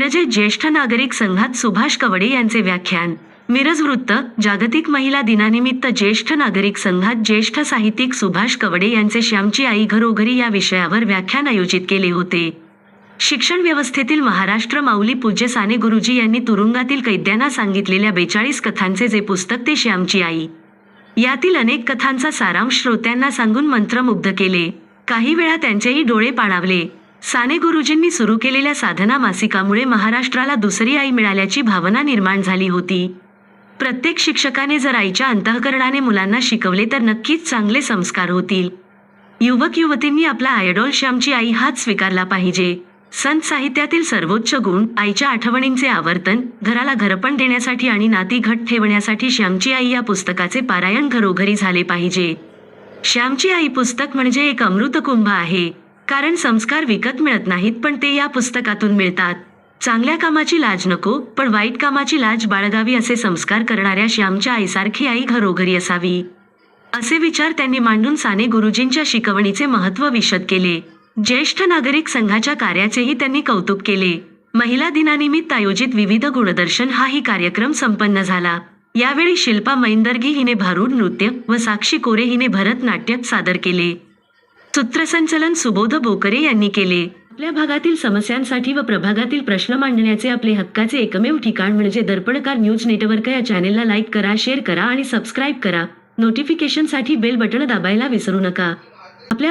म्हणजे ज्येष्ठ नागरिक संघात सुभाष कवडे यांचे व्याख्यान. मिरज वृत्त जागतिक महिला दिनानिमित्त ज्येष्ठ नागरिक संघात ज्येष्ठ साहित्यिक सुभाष कवडे यांचे श्यामची आई घरोघरी या विषयावर व्याख्यान आयोजित केले होते. शिक्षण व्यवस्थेतील महाराष्ट्र माऊली पूज्य साने गुरुजी यांनी तुरुंगातील कैद्यांना सांगितलेल्या बेचाळीस कथांचे जे पुस्तक ते श्यामची आई. यातील अनेक कथांचा सारांश श्रोत्यांना सांगून मंत्रमुग्ध केले. काही वेळा त्यांचेही डोळे पाणावले. साने गुरुजींनी सुरू केलेल्या साधना मासिकामुळे महाराष्ट्राला दुसरी आई मिळाल्याची भावना निर्माण झाली होती. प्रत्येक शिक्षकाने जर आईच्या अंतःकरणाने मुलांना शिकवले तर नक्कीच चांगले संस्कार होतील. युवक युवतींनी आपला आयडॉल श्यामची आई हाच स्वीकारला पाहिजे. संत साहित्यातील सर्वोच्च गुण आईच्या आठवणींचे आवर्तन घराला घरपण देण्यासाठी आणि नाती घट ठेवण्यासाठी श्यामची आई या पुस्तकाचे पारायण घरोघरी झाले पाहिजे. श्यामची आई पुस्तक म्हणजे एक अमृतकुंभ आहे. कारण संस्कार विकत मिळत नाहीत पण ते या पुस्तकातून मिळतात. चांगल्या कामाची लाज नको पण वाईट कामाची लाज बाळगावी असे संस्कार करणाऱ्या श्यामच्या आईसारखी आई घरोघरी असावी. असे विचार त्यांनी मांडून साने गुरुजींच्या शिकवणीचे महत्त्व विशद केले. ज्येष्ठ नागरिक संघाच्या कार्याचेही त्यांनी कौतुक केले. महिला दिनानिमित्त आयोजित विविध गुणदर्शन हाही कार्यक्रम संपन्न झाला. यावेळी शिल्पा मैंदर्गी हिने भारूड नृत्य व साक्षी कोरे हिने भरतनाट्य सादर केले. सूत्रसंचलन सुबोध बोकरे यांनी केले. आपल्या भागातील समस्यांसाठी व प्रभागातील प्रश्न मांडण्याचे आपले हक्काचे एकमेव ठिकाण म्हणजे दर्पणकार न्यूज नेटवर्क या चॅनेलला लाईक करा शेअर करा आणि सबस्क्राईब करा. नोटिफिकेशनसाठी बेल बटण दाबायला विसरू नका. आपल्या